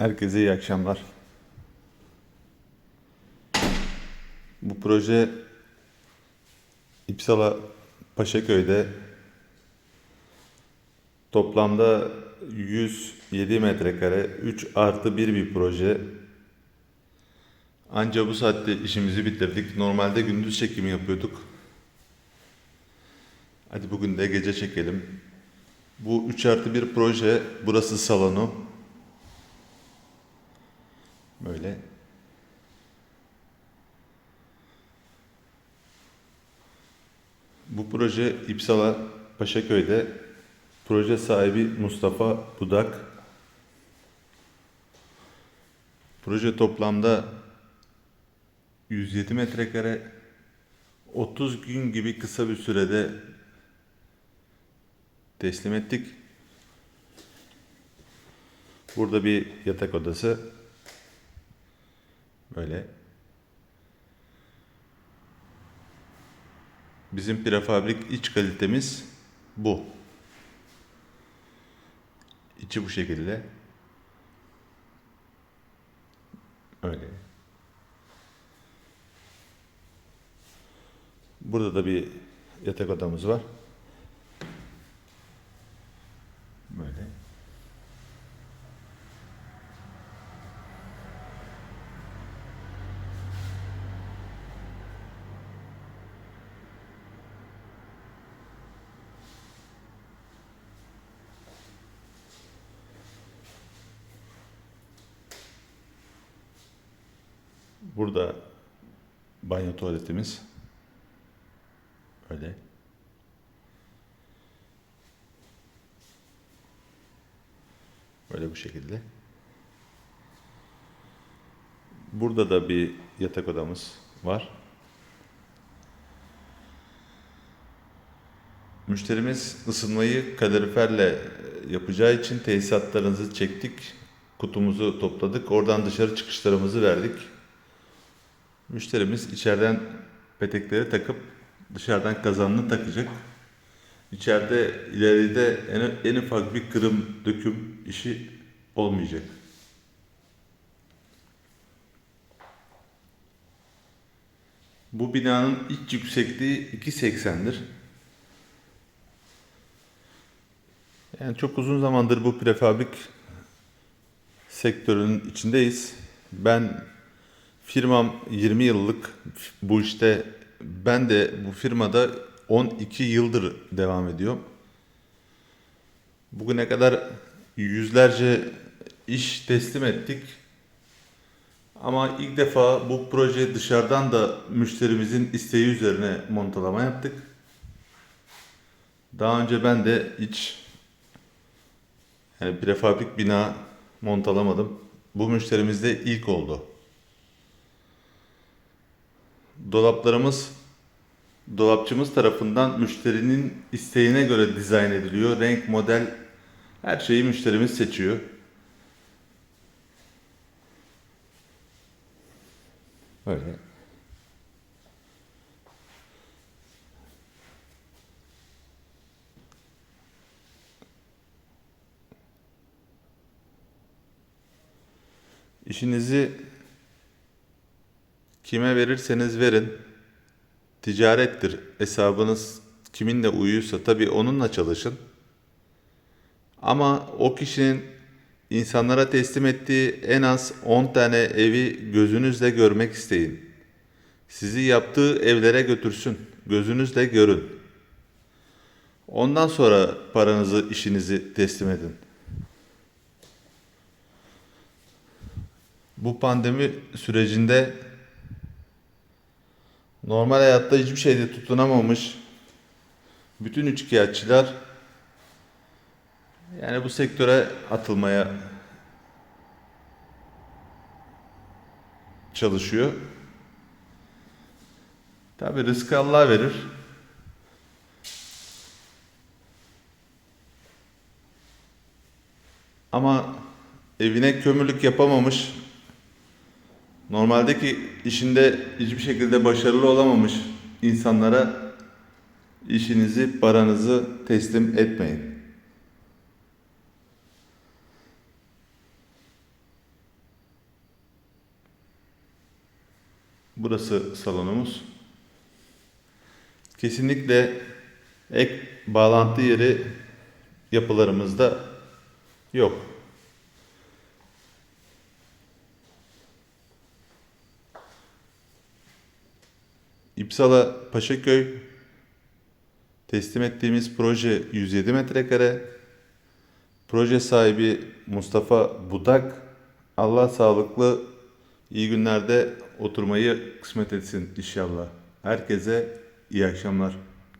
Herkese iyi akşamlar. Bu proje İpsala Paşaköy'de toplamda 107 metrekare 3 artı 1 bir proje. Anca bu saatte işimizi bitirdik. Normalde gündüz çekimi yapıyorduk. Hadi bugün de gece çekelim. Bu 3 artı 1 proje. Burası salonu. Böyle. Bu proje İpsala Paşaköy'de. Proje sahibi Mustafa Budak. Proje toplamda 107 metrekare 30 gün gibi kısa bir sürede teslim ettik. Burada bir yatak odası. Böyle. Bizim prefabrik iç kalitemiz bu. İçi bu şekilde. Öyle. Burada da bir yatak odamız var. Böyle. Burada banyo tuvaletimiz. Öyle. Böyle bu şekilde. Burada da bir yatak odamız var. Müşterimiz ısınmayı kaloriferle yapacağı için tesisatlarınızı çektik. Kutumuzu topladık. Oradan dışarı çıkışlarımızı verdik. Müşterimiz içeriden petekleri takıp dışarıdan kazanını takacak. İçeride ileride en, en ufak bir kırım döküm işi olmayacak. Bu binanın iç yüksekliği 2.80'dir. Yani çok uzun zamandır bu prefabrik sektörünün içindeyiz. Ben firmam 20 yıllık bu işte ben de bu firmada 12 yıldır devam ediyorum. Bugüne kadar yüzlerce iş teslim ettik. Ama ilk defa bu proje dışarıdan da müşterimizin isteği üzerine montalama yaptık. Daha önce ben de hiç yani prefabrik bina montalamadım. Bu müşterimizde ilk oldu. Dolaplarımız dolapçımız tarafından müşterinin isteğine göre dizayn ediliyor. Renk, model her şeyi müşterimiz seçiyor. Böyle. İşinizi kime verirseniz verin ticarettir. Hesabınız kiminle uyuyorsa tabii onunla çalışın. Ama o kişinin insanlara teslim ettiği en az 10 tane evi gözünüzle görmek isteyin. Sizi yaptığı evlere götürsün. Gözünüzle görün. Ondan sonra paranızı, işinizi teslim edin. Bu pandemi sürecinde normal hayatta hiçbir şeyde tutunamamış bütün üçkağıtçılar yani bu sektöre atılmaya çalışıyor. Tabi rızkı Allah verir. Ama evine kömürlük yapamamış normaldeki işinde hiçbir şekilde başarılı olamamış insanlara işinizi, paranızı teslim etmeyin. Burası salonumuz. Kesinlikle ek bağlantı yeri yapılarımızda yok. İpsala Paşaköy teslim ettiğimiz proje 107 metrekare. Proje sahibi Mustafa Budak. Allah sağlıklı iyi günlerde oturmayı kısmet etsin inşallah. Herkese iyi akşamlar.